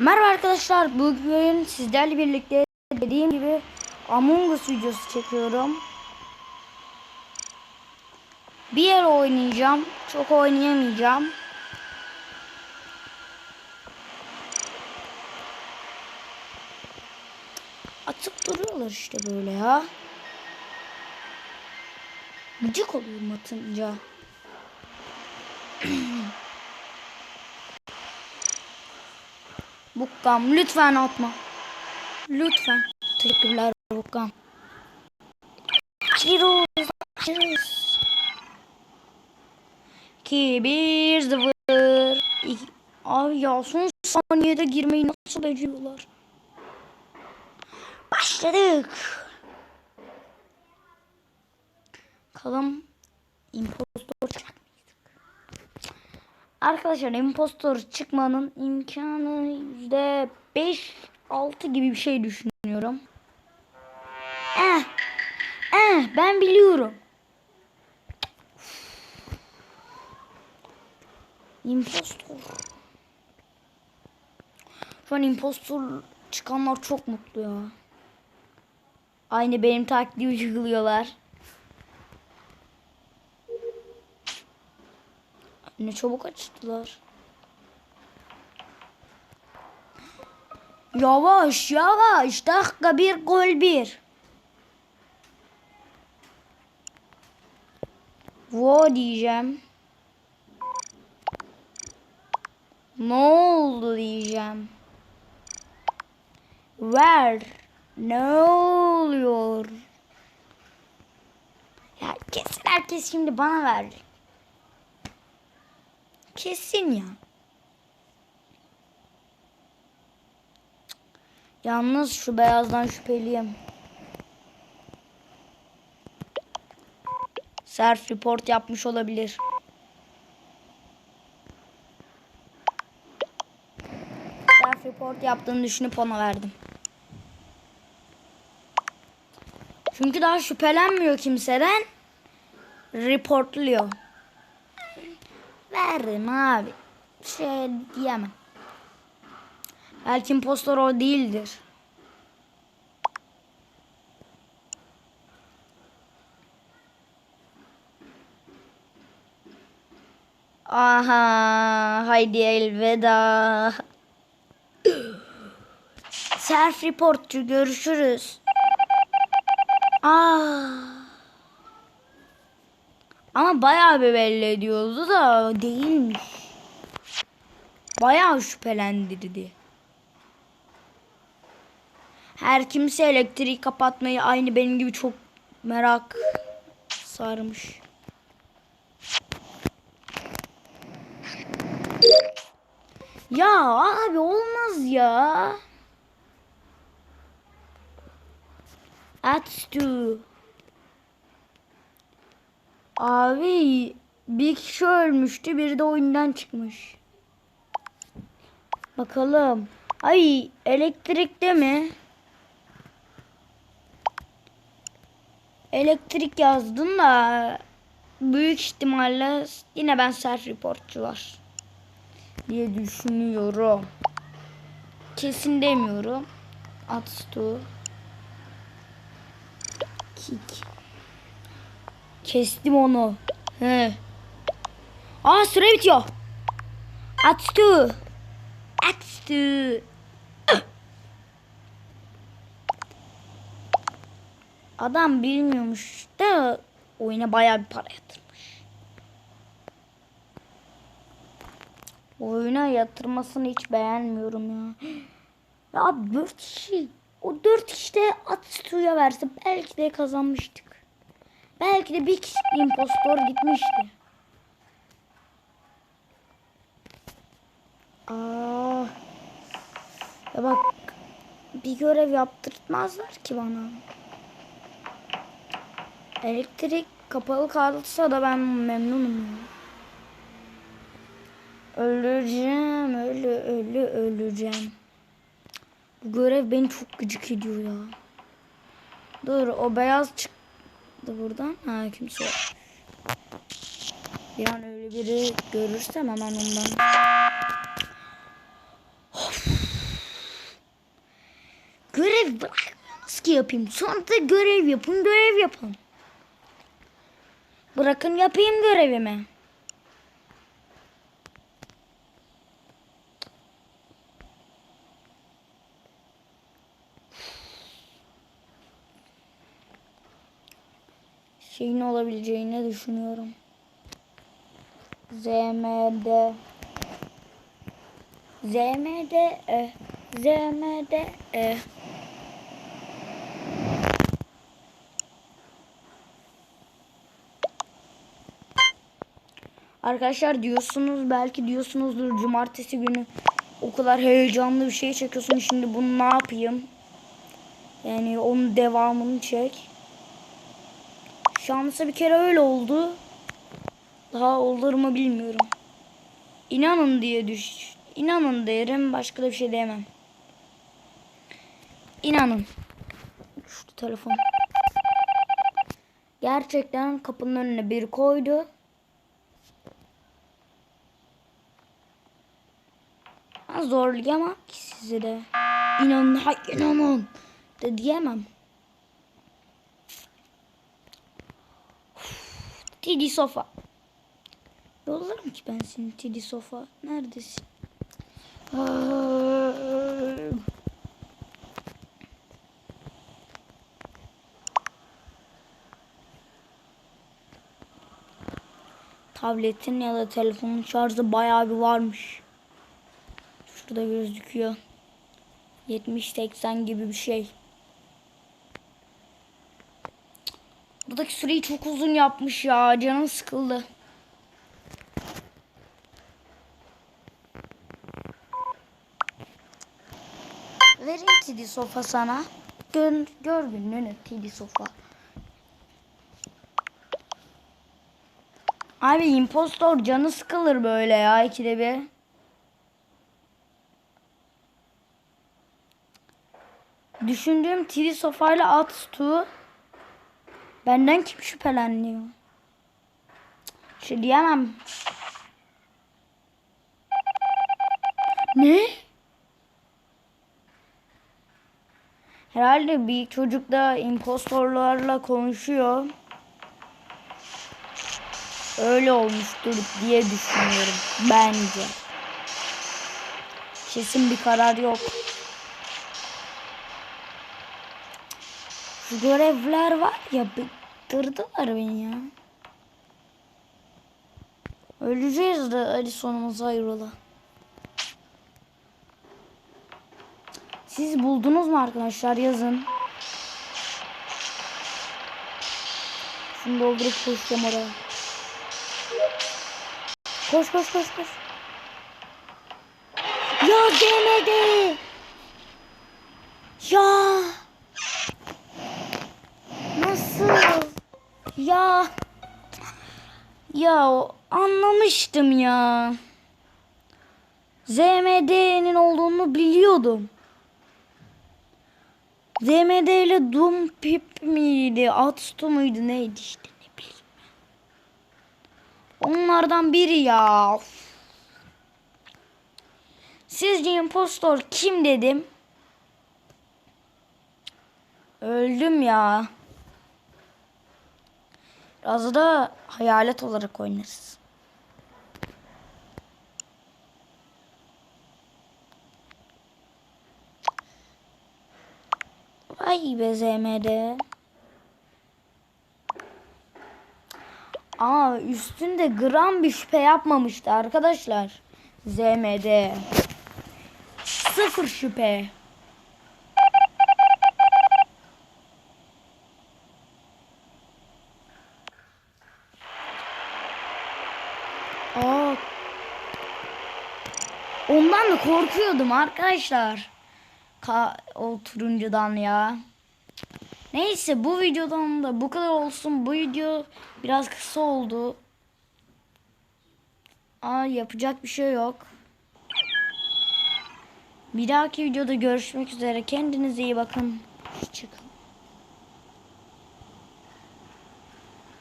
Merhaba arkadaşlar. Bugün sizlerle birlikte dediğim gibi Among Us videosu çekiyorum. Bir yer oynayacağım. Çok oynayamayacağım. Atıp duruyorlar işte böyle ya. Gıcık oluyorum atınca. Bukkam lütfen atma. Lütfen. Teşekkürler Bukkam. Açıyoruz. Açıyoruz. 2 1 0 İki- Abi ya son saniyede girmeyi nasıl beceriyorlar? Başladık. Bakalım mıydık? Arkadaşlar impostor çıkmanın imkanı yüzde 5-6 gibi bir şey düşünüyorum. Eh, eh, ben biliyorum. Impostor. Şu an impostor çıkanlar çok mutlu ya. Aynı benim taklidi uyguluyorlar. Ne çabuk açtılar. Yavaş yavaş dakika bir gol bir. Vo diyeceğim. Ne oldu diyeceğim. Ver. Ne oluyor? Ya kesin herkes şimdi bana verecek. Kesin ya. Yalnız şu beyazdan şüpheliyim. Self report yapmış olabilir. Self report yaptığını düşünüp ona verdim. Çünkü daha şüphelenmiyor kimseden. Reportluyor. Verdim abi. Şey diyemem. Belki impostor o değildir. Aha, haydi elveda. Self reportçu görüşürüz. Aa. Ama bayağı bir belli ediyordu da değilmiş. Bayağı şüphelendirdi. Her kimse elektriği kapatmayı aynı benim gibi çok merak sarmış. Ya abi olmaz ya. At to. Abi bir kişi ölmüştü, biri de oyundan çıkmış. Bakalım. Ay elektrikte mi? Elektrik yazdım da büyük ihtimalle yine ben self reportçu var diye düşünüyorum. Kesin demiyorum. Atstu. Kick. Kestim onu. He. Aa süre bitiyor. Atstu. Atstu. Adam bilmiyormuş da oyuna bayağı bir para yatırmış. Oyuna yatırmasını hiç beğenmiyorum ya. Ya dört kişi. O dört kişi de Atstu'ya verse belki de kazanmıştık. Belki de bir kişi impostor gitmişti. Aa. Ya bak bir görev yaptırtmazlar ki bana. Elektrik kapalı kalsa da ben memnunum. Öleceğim, ölü, ölü, öleceğim. Bu görev beni çok gıcık ediyor ya. Dur, o beyaz da buradan. Ha kimse yok. Bir an öyle biri görürsem hemen ondan. Görev bırakmıyorsunuz ki yapayım. Sonra da görev yapın görev yapın. Bırakın yapayım görevimi. Şeyin olabileceğini düşünüyorum. ZMD ZMD e, ZMD e. Arkadaşlar diyorsunuz belki diyorsunuzdur cumartesi günü o kadar heyecanlı bir şey çekiyorsun şimdi bunu ne yapayım? Yani onun devamını çek. Şansa bir kere öyle oldu. Daha olur mu bilmiyorum. İnanın diye düş. İnanın derim başka da bir şey diyemem. İnanın. Şu telefon. Gerçekten kapının önüne bir koydu. Ben zorlayamam ki sizi de. İnanın, hay inanın de diyemem. Tidi sofa. Yollarım ki ben seni Tidi sofa. Neredesin? Tabletin ya da telefonun şarjı bayağı bir varmış. Şurada gözüküyor. 70-80 gibi bir şey. Buradaki süreyi çok uzun yapmış ya. Canım sıkıldı. Vereyim Tidi sofa sana. Gör, gör gününü Tidi sofa. Abi impostor canı sıkılır böyle ya ikide bir. Düşündüğüm TV sofayla at stu. Benden kim şüpheleniyor? Şey diyemem. Ne? Herhalde bir çocuk da impostorlarla konuşuyor. Öyle olmuştur diye düşünüyorum bence. Kesin bir karar yok. Görevler var ya bıktırdılar beni ya. Öleceğiz de hadi sonumuz hayrola. Siz buldunuz mu arkadaşlar yazın. Şunu doldurup koşacağım oraya. Koş koş koş koş. Ya demedi. Ya. Nasıl? Ya. Ya anlamıştım ya. ZMD'nin olduğunu biliyordum. ZMD ile Doom Pip miydi? Atstu muydu? Neydi işte ne bileyim. Onlardan biri ya. Sizce impostor kim dedim? Öldüm ya. Biraz da hayalet olarak oynarız. Vay be ZMD. Aa üstünde gram bir şüphe yapmamıştı arkadaşlar. ZMD. Sıfır şüphe. Aa. Ondan da korkuyordum arkadaşlar. Ka o turuncudan ya. Neyse bu videodan da bu kadar olsun. Bu video biraz kısa oldu. Aa yapacak bir şey yok. Bir dahaki videoda görüşmek üzere. Kendinize iyi bakın. Hoşçakalın.